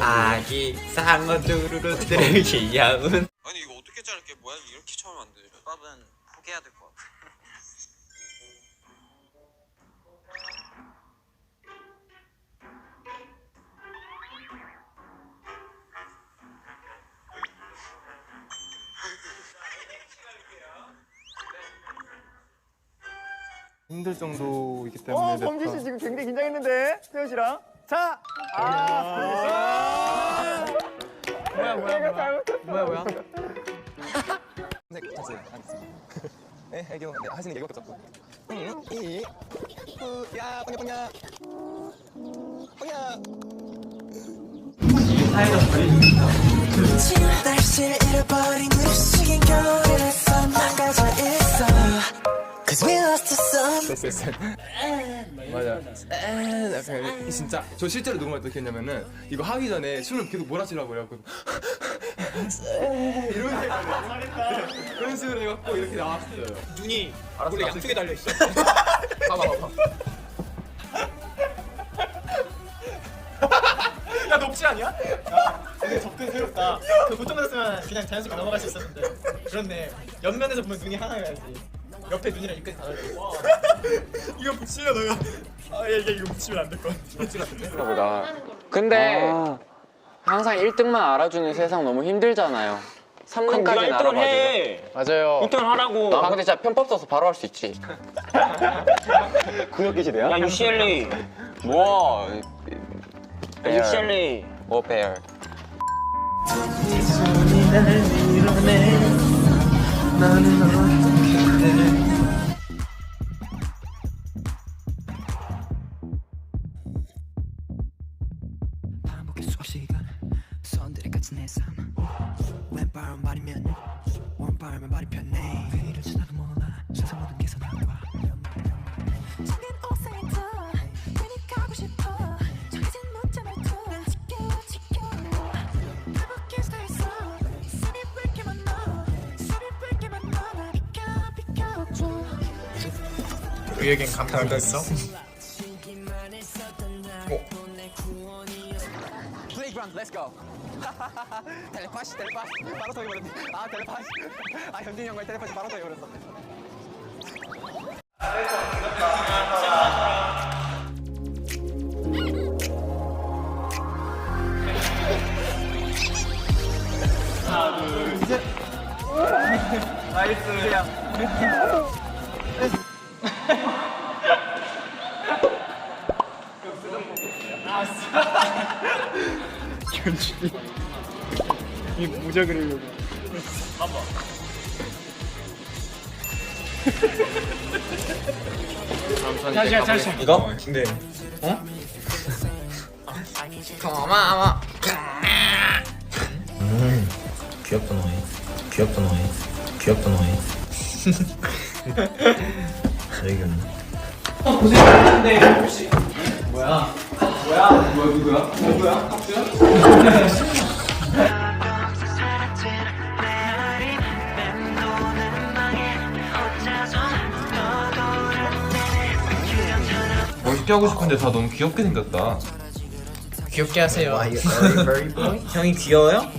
아기 상어 두루루 뚜루 귀여운 아니 이거 어떻게 자를게? 뭐야? 이렇게 처음 안 되죠 밥은 포기해야 될 것 같아. 힘들 정도이기 때문에 어, 범진 씨 지금 굉장히 긴장했는데 태현 씨랑. 자, 아, 뭐야 뭐야 뭐야 뭐야 뭐야. 네, 괜찮아요. 알겠습니다. 네, 애교 네, 하시는 게 이거밖에 없고. 응, 이, 후, 야, 뻥야, 뻥야. 뻥야. 날씨를 잃어버린 우리 시긴 겨울에서 나가져 있어 Cause we lost the sun 됐어, 됐어. 맞아. 에, 약간 이 진짜 저 실제로 어떻게 했냐면은 이거 하기 전에 숨을 계속 몰아치려고 해요. 그래서 이런 식으로 그런 식으로 해갖고 이렇게 나왔어요. 눈이 원래 양쪽에 달려 있어. 봐봐, 봐봐. 야 녹지 아니야? 되게 접근 새롭다. 그 보통 같았으면 그냥 자연스럽게 넘어갈 수 있었는데. 그렇네. 옆면에서 보면 눈이 하나여야지. 옆에 눈이랑 입까지 다 달려. 이거 붙이면 너가. 아, 야, 야, 이거 붙이면 안 될 것 같아. 보다. 근데 아. 항상 1등만 알아주는 세상 너무 힘들잖아요. 3등까지 알아봐줘. 맞아요. 1등 하라고 아 근데 진짜 편법 써서 바로 할 수 있지. 야 UCLA 뭐? UCLA 뭐 배열. 반복 말이면 오른바람은 말이 편해. 위를 쳐다도 몰라 세상 모든 게 선한과 작은 옥상에서 괜히 가고 싶어. 정해진 문자 말투 난 지켜요 지켜요 행복해 서 있어 술이 붉게만 너 술이 붉게만 너나 비켜 비켜줘 우리에겐 감탄을 했어. 플레이그라운드 렛츠 고. 텔레파시 텔레파시 바로 터져버렸네. 아 텔레파시. 아 현진이 형과 텔레파시 바로 터져버렸어. 이 모자 그리려고. 잠시만 잠시만. 이거? 근데 어? 고마워 음 귀엽다 너희. 귀엽다 너희. 귀엽다 너희. 잘생 겼네 멋있게 하고 싶은데 다 너무 귀엽게 생겼다. 귀엽게 하세요. 형이 귀여워요?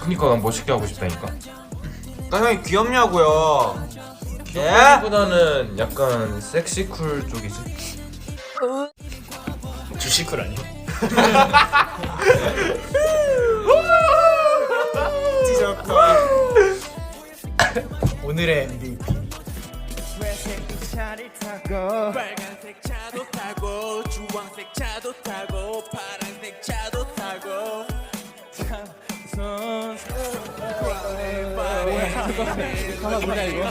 그니까 난 멋있게 하고 싶다니까. 나 형이 귀엽냐고요 예? 보다는 약간 섹시 쿨 쪽이지. 주시쿨 아니야? 찢었다. 오늘의 MVP. 빨간색 차도 타고 주황색 차도 타고 파란색 차도 타고 하나 뭐냐 이거?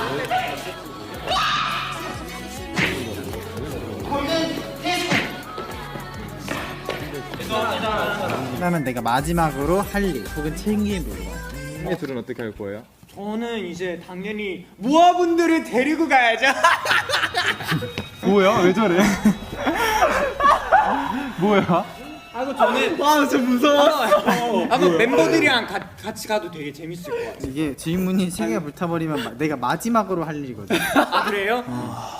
그러면 내가 마지막으로 할 일 혹은 챙길 물건 이 둘은 어떻게 할 거예요? 저는 이제 당연히 모아분들을 데리고 가야죠. 뭐야? 왜 저래? 뭐야? 하고 저는 와 진짜 무서워. 하고 멤버들이랑 가, 같이 가도 되게 재밌을 것 같아요. 이게 질문이 세 개가 불타버리면 마- 내가 마지막으로 할 일이거든 아 그래요?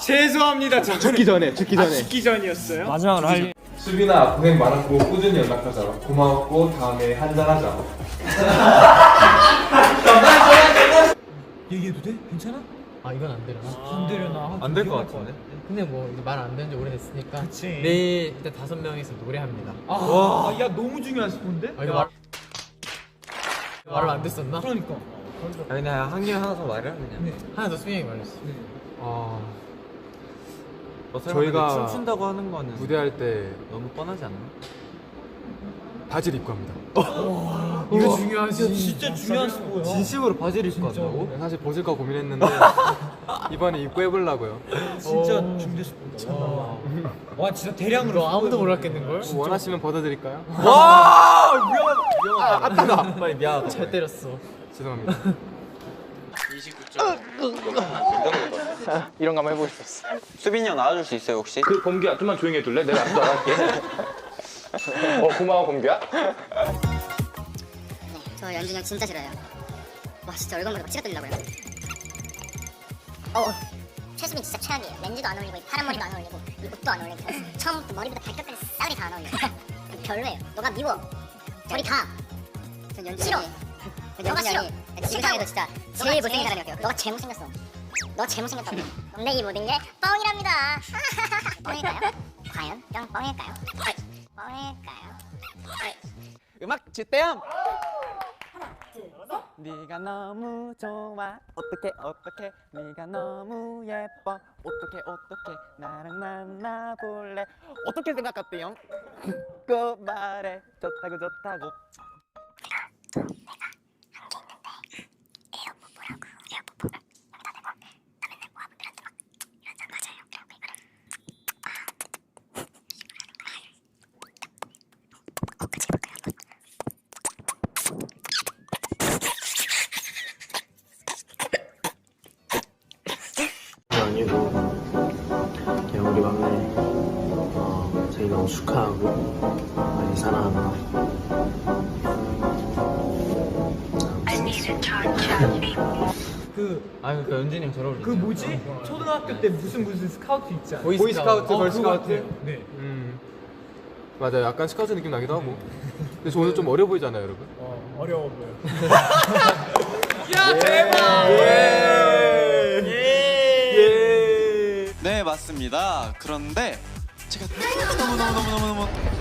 죄송합니다. 저는 죽기 전에 죽기 전에 죽기 전이었어요. 마지막으로 할 일. 수빈아 고생 많았고 꾸준히 연락하자 고마웠고 다음에 한잔하자 얘기해도 돼? 괜찮아? 아 이건 안 되려나? 안 되려나? 안 될 것 같은데? 근데 뭐 이제 말안된지 오래됐으니까 그치. 내일 일단 다섯 명이서 노래합니다. 아, 야 너무 중요한 스폰데? 아, 이거 말 말을 안 됐었나? 그러니까. 아니 나한 개만 하나 더 말해 그냥. 하나 더 수영이 말했어. 아. 저희가 춤춘다고 하는 거는 무대할 때 너무 뻔하지 않나? 바지를 입고 합니다 이거 중요하지. 진짜 중요한 스포야. 진심으로 바지를 입고 한다고? 사실 벗을까 고민했는데 이번에 입고 해보려고요 진짜 중대 스포다. 와 진짜 대량으로. 너 아무도 몰랐겠는 걸? 원하시면 벗어드릴까요? 와 위험하다. 위험하다. 아프다 빨리 미안하다. 잘 때렸어. 죄송합니다 이런 거 한번 해보고 싶었어. 수빈이 형 나와줄 수 있어요 혹시? 그 범규야 좀만 조용히 해줄래? 내가 앞서 나갈게 어 고마워 범규야 네, 저 연준이 형 진짜 싫어요. 와 진짜 얼굴 보고 치가 뚫리려고요. 어, 최수빈 진짜 최악이에요. 렌즈도 안 어울리고 이 파란 머리도 안 어울리고 이 옷도 안 어울리고 처음부터 머리부터 발끝까지 싸그리 다 안 어울려. 별로예요. 너가 미워. 저리 가. 전 연준이 싫어. 너가 싫어. 지금상에도 진짜 제일 못생긴 사람이었어요. 너가 제일 못생겼어. 너 제일 못생겼다고. 근데 이 모든 게 뻥이랍니다. 뻥일까요? 과연 뿅 뻥일까요? 뻥일까요? 음악 주대요. 네가 너무 좋아 어떻게 어떻게 네가 너무 예뻐 어떻게 어떻게 나랑 만나볼래 어떻게 생각할대요? 그 말해 좋다고 좋다고 너무 축하하고 많이 사랑한다 그, 아 그러니까 연진이 형 저러고 그 뭐지? 초등학교 때 무슨 무슨 스카우트 있지 않아? 보이 스카우트, 어, 그거 걸스카우트. 같아요. 네. 음 맞아요 약간 스카우트 느낌 나기도 하고 근데 저 오늘 좀 어려 보이잖아요 여러분 어, 어려워 보여. 야, 대박! 예. 예. 네 맞습니다. 그런데 제가 너무 너무 너무 너무 너무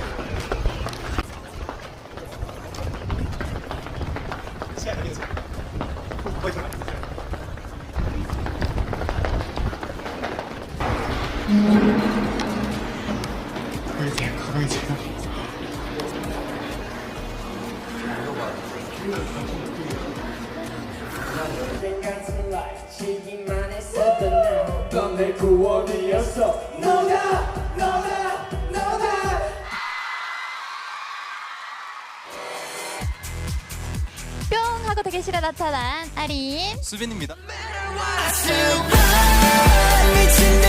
뿅 하고 대기실에 나타난 아린 수빈입니다. 미친